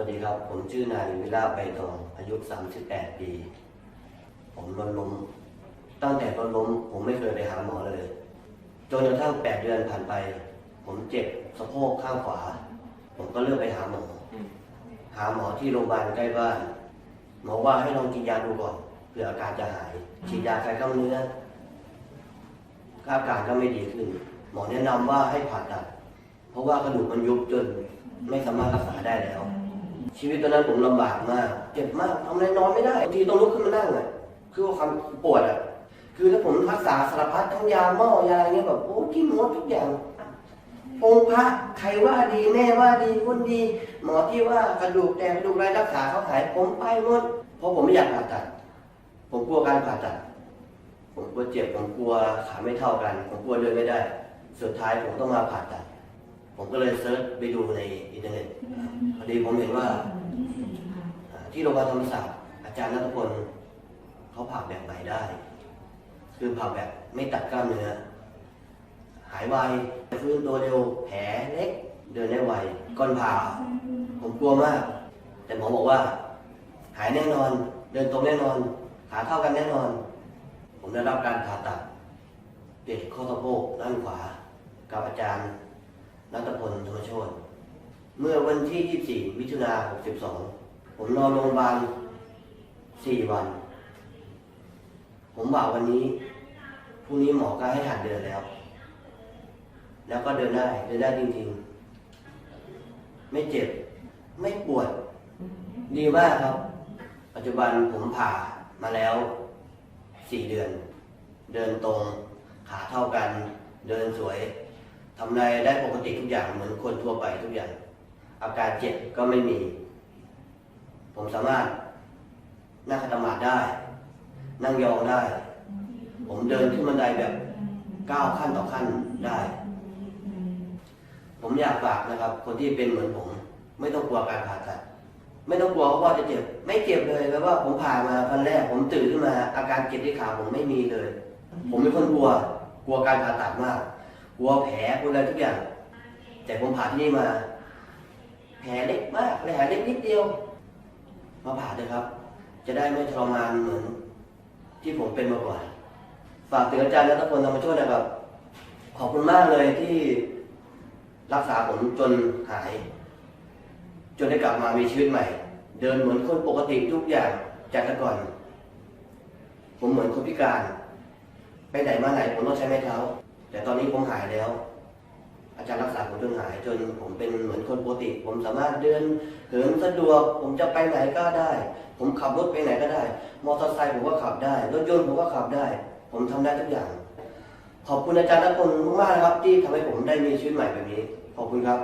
วัสดีครับ ผมชื่อนายวิลาไปทองอายุ 38 ปี ผมรนล้ม ตั้งแต่รนล้ม ผมไม่เคยไปหาหมอเลย จนกระทั่ง 8 เดือนผ่านไป ผมเจ็บสะโพกข้างขวา ผมก็เลือกไปหาหมอ หาหมอที่โรงพยาบาลใกล้บ้าน หมอว่าให้ลองกินยาดูก่อนเผื่ออาการจะหาย ฉีดยาคลายกล้ามเนื้ออาการก็ไม่ดีขึ้น หมอแนะนำว่าให้ผ่าตัด เพราะว่ากระดูกมันยุบจนไม่สามารถรักษาได้แล้ว ชีวิตตอนนั้นผมลำบากมาก เจ็บมากทำอะไรนอนไม่ได้บางทีต้องลุกขึ้นมานั่งอะคือว่าความปวดอะ คือถ้าผมรักษาสารพัดทั้งยาหม้อยาอะไรเงี้ยแบบโอ้กินหมดทุกอย่างองค์พระใครว่าดีแม่ว่าดีคนดี หมอที่ว่ากระดูกแตกกระดูกไรรักษาเขาหายผมไปหมดเพราะผมไม่อยากผ่าตัด ผมกลัวการผ่าตัด ผมกลัวเจ็บผมกลัวขาไม่เท่ากัน ผมกลัวเดินไม่ได้ สุดท้ายผมต้องมาผ่าตัด ผมก็เลยเซิร์ชไปดูในอินเทอร์เน็ตพอดีผมเห็นว่าอ่าที่โรงพยาบาลธรรมศาสตร์อาจารย์นัทพลเขาผ่าแบบใหม่ได้ คือผ่าแบบไม่ตัดกล้ามเนื้อหายไวฟื้นตัวเร็วแผลเล็ก เดินได้ไวก่อนผ่า ผมกลัวมาก แต่หมอบอกว่า หายแน่นอน เดินตรงแน่นอน ขาเท่ากันแน่นอน ผมได้รับการผ่าตัดเปลี่ยนข้อสะโพกด้านขวา กับอาจารย์ นัทพลธรรมโชตเมื่อวันที่ 24 มิถุนา62 ผมนอนโรงพยาบาล 4 วัน ผมบอกวันนี้พรุ่งนี้หมอก็ให้หัดเดินแล้ว แล้วก็เดินได้ เดินได้จริงๆ ไม่เจ็บ ไม่ปวด ดีมากครับ ปัจจุบันผมผ่ามาแล้ว 4 เดือน เดินตรง ขาเท่ากัน เดินสวย ทำอะไรได้ปกติทุกอย่างเหมือนคนทั่วไปทุกอย่าง อาการเจ็บก็ไม่มี ผมสามารถนั่งขัดสมาธิได้ นั่งยองได้ ผมเดินขึ้นบันไดแบบก้าวขั้นต่อขั้นได้ ผมอยากฝากนะครับ คนที่เป็นเหมือนผม ไม่ต้องกลัวการผ่าตัด ไม่ต้องกลัวว่าจะเจ็บ ไม่เจ็บเลยแปลว่าผมผ่ามาวันแรก ผมตื่นขึ้นมา อาการเจ็บที่ขาผมไม่มีเลย ผมเป็นคนกลัว กลัวการผ่าตัดมาก กลัวแผลกลัวอะไรทุกอย่าง แต่ผมผ่าที่นี่มา แผลเล็กมากแผลเล็กนิดเดียว มาผ่าเลยครับ จะได้ไม่ทรมานเหมือนที่ผมเป็นมาก่อนฝากถึงอาจารย์รัตพลธรรมโชตินะครับ ขอบคุณมากเลยที่รักษาผมจนหาย จนได้กลับมามีชีวิตใหม่ เดินเหมือนคนปกติทุกอย่างจากแต่ก่อน ผมเหมือนคนพิการ ไปไหนมาไหนผมต้องใช้ไม้เท้า แต่ตอนนี้ผมหายแล้ว อาจารย์รักษาผมจนหายจนผมเป็นเหมือนคนปกติ ผมสามารถเดินเหินสะดวก ผมจะไปไหนก็ได้ ผมขับรถไปไหนก็ได้ มอเตอร์ไซค์ผมก็ขับได้ รถยนต์ผมก็ขับได้ ผมทำได้ทุกอย่าง ขอบคุณอาจารย์นักพลมากนะครับที่ทำให้ผมได้มีชีวิตใหม่แบบนี้ ขอบคุณครับ